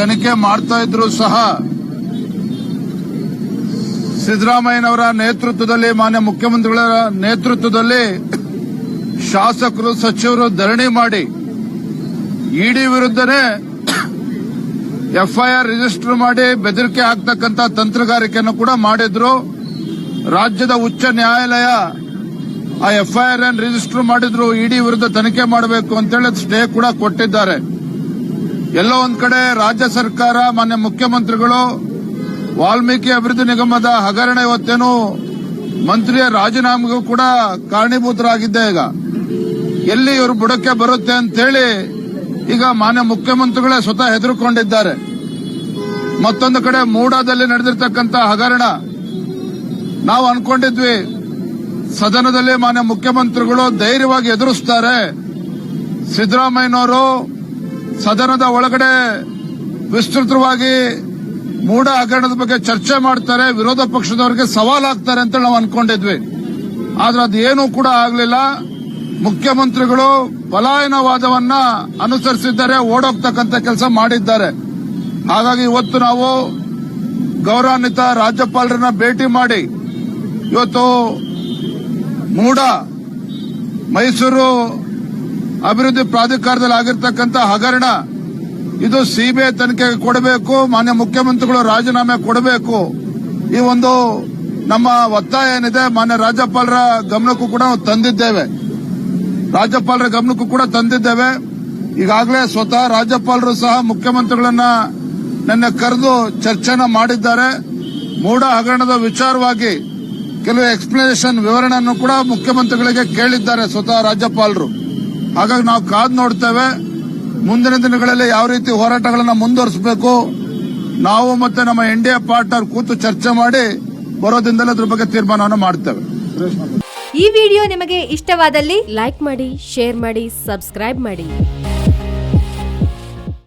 ತನಿಖೆ ಮಾಡ್ತಾ ಇದ್ರು ಸಹ ಸಿದ್ದರಾಮಯ್ಯನವರ ನೇತೃತ್ವದಲ್ಲಿ, ಮಾನ್ಯ ಮುಖ್ಯಮಂತ್ರಿಗಳ ನೇತೃತ್ವದಲ್ಲಿ ಶಾಸಕರು, ಸಚಿವರು ಧರಣಿ ಮಾಡಿ ಇಡಿ ವಿರುದ್ಧನೇ ಎಫ್ಐಆರ್ ರಿಜಿಸ್ಟರ್ ಮಾಡಿ ಬೆದರಿಕೆ ಹಾಕ್ತಕ್ಕಂಥ ತಂತ್ರಗಾರಿಕೆಯನ್ನು ಕೂಡ ಮಾಡಿದ್ರು. ರಾಜ್ಯದ ಉಚ್ಚ ನ್ಯಾಯಾಲಯ ಆ ಎಫ್ಐಆರ್ ಅನ್ನು ರಿಜಿಸ್ಟರ್ ಮಾಡಿದ್ರು, ಇಡಿ ವಿರುದ್ಧ ತನಿಖೆ ಮಾಡಬೇಕು ಅಂತೇಳಿ ಸ್ಟೇ ಕೂಡ ಕೊಟ್ಟಿದ್ದಾರೆ. ಎಲ್ಲೋ ಒಂದ್ ಕಡೆ ರಾಜ್ಯ ಸರ್ಕಾರ, ಮಾನ್ಯ ಮುಖ್ಯಮಂತ್ರಿಗಳು, ವಾಲ್ಮೀಕಿ ಅಭಿವೃದ್ಧಿ ನಿಗಮದ ಹಗರಣ ಇವತ್ತೇನು ಮಂತ್ರಿಯ ರಾಜೀನಾಮೆಗೂ ಕೂಡ ಕಾರಣೀಭೂತರಾಗಿದ್ದೆ ಈಗ. ಎಲ್ಲಿ ಇವರು ಬುಡಕ್ಕೆ ಬರುತ್ತೆ ಅಂತೇಳಿ ಈಗ ಮಾನ್ಯ ಮುಖ್ಯಮಂತ್ರಿಗಳೇ ಸ್ವತಃ ಹೆದರುಕೊಂಡಿದ್ದಾರೆ. ಮತ್ತೊಂದು ಕಡೆ ಮೂಡಾದಲ್ಲಿ ನಡೆದಿರ್ತಕ್ಕಂಥ ಹಗರಣ. ನಾವು ಅನ್ಕೊಂಡಿದ್ವಿ, ಸದನದಲ್ಲಿ ಮಾನ್ಯ ಮುಖ್ಯಮಂತ್ರಿಗಳು ಧೈರ್ಯವಾಗಿ ಎದುರಿಸ್ತಾರೆ. ಸಿದ್ದರಾಮಯ್ಯನವರು ಸದನದ ಒಳಗಡೆ ವಿಸ್ತೃತವಾಗಿ ಮೂಡ ಹಗರಣದ ಬಗ್ಗೆ ಚರ್ಚೆ ಮಾಡ್ತಾರೆ, ವಿರೋಧ ಪಕ್ಷದವರಿಗೆ ಸವಾಲಾಗ್ತಾರೆ ಅಂತ ನಾವು ಅನ್ಕೊಂಡಿದ್ವಿ. ಆದ್ರೆ ಅದೇನೂ ಕೂಡ ಆಗಲಿಲ್ಲ. ಮುಖ್ಯಮಂತ್ರಿಗಳು ಪಲಾಯನವಾದವನ್ನ ಅನುಸರಿಸಿದ್ದಾರೆ ಓಡೋಗ್ತಕ್ಕಂಥ ಕೆಲಸ ಮಾಡಿದ್ದಾರೆ. ಹಾಗಾಗಿ ಇವತ್ತು ನಾವು ಗೌರವಾನ್ವಿತ ರಾಜ್ಯಪಾಲರನ್ನ ಭೇಟಿ ಮಾಡಿ, ಇವತ್ತು ಮೂಡ ಮೈಸೂರು ಅಭಿವೃದ್ಧಿ ಪ್ರಾಧಿಕಾರದಲ್ಲಿ ಆಗಿರ್ತಕ್ಕಂಥ ಹಗರಣ, ಇದು ಸಿಬಿಐ ತನಿಖೆಗೆ ಕೊಡಬೇಕು, ಮಾನ್ಯ ಮುಖ್ಯಮಂತ್ರಿಗಳು ರಾಜೀನಾಮೆ ಕೊಡಬೇಕು. ಈ ಒಂದು ನಮ್ಮ ಒತ್ತಾಯ ಏನಿದೆ, ಮಾನ್ಯ ರಾಜ್ಯಪಾಲರ ಗಮನಕ್ಕೂ ಕೂಡ ತಂದಿದ್ದೇವೆ. ರಾಜ್ಯಪಾಲರ ಗಮನಕ್ಕೂ ಕೂಡ ತಂದಿದ್ದೇವೆ. ಈಗಾಗಲೇ ಸ್ವತಃ ರಾಜ್ಯಪಾಲರು ಸಹ ಮುಖ್ಯಮಂತ್ರಿಗಳನ್ನ ನನ್ನ ಕರೆದು ಚರ್ಚೆನ ಮಾಡಿದ್ದಾರೆ. ಮೂಡ ಹಗರಣದ ವಿಚಾರವಾಗಿ ಕೆಲವು ಎಕ್ಸ್ಪ್ಲನೇಷನ್ ವಿವರಣೆಯನ್ನು ಕೂಡ ಮುಖ್ಯಮಂತ್ರಿಗಳಿಗೆ ಕೇಳಿದ್ದಾರೆ ಸ್ವತಃ ರಾಜ್ಯಪಾಲರು. ಹಾಗಾಗಿ ನಾವು ಕಾದು ನೋಡ್ತೇವೆ. ಮುಂದಿನ ದಿನಗಳಲ್ಲಿ ಯಾವ ರೀತಿ ಹೋರಾಟಗಳನ್ನು ಮುಂದುವರಿಸಬೇಕು. ನಾವು ಮತ್ತೆ ನಮ್ಮ ಎನ್ ಡಿ ಪಾರ್ಟ್ನರ್ ಕೂತು ಚರ್ಚೆ ಮಾಡಿ ಬರೋ ದಿನದಲ್ಲಿ ಅದ್ರ ಬಗ್ಗೆ ತೀರ್ಮಾನವನ್ನು ಮಾಡ್ತೇವೆ. ಈ ವಿಡಿಯೋ ನಿಮಗೆ ಇಷ್ಟವಾದಲ್ಲಿ ಲೈಕ್ ಮಾಡಿ, ಶೇರ್ ಮಾಡಿ, ಸಬ್ಸ್ಕ್ರೈಬ್ ಮಾಡಿ.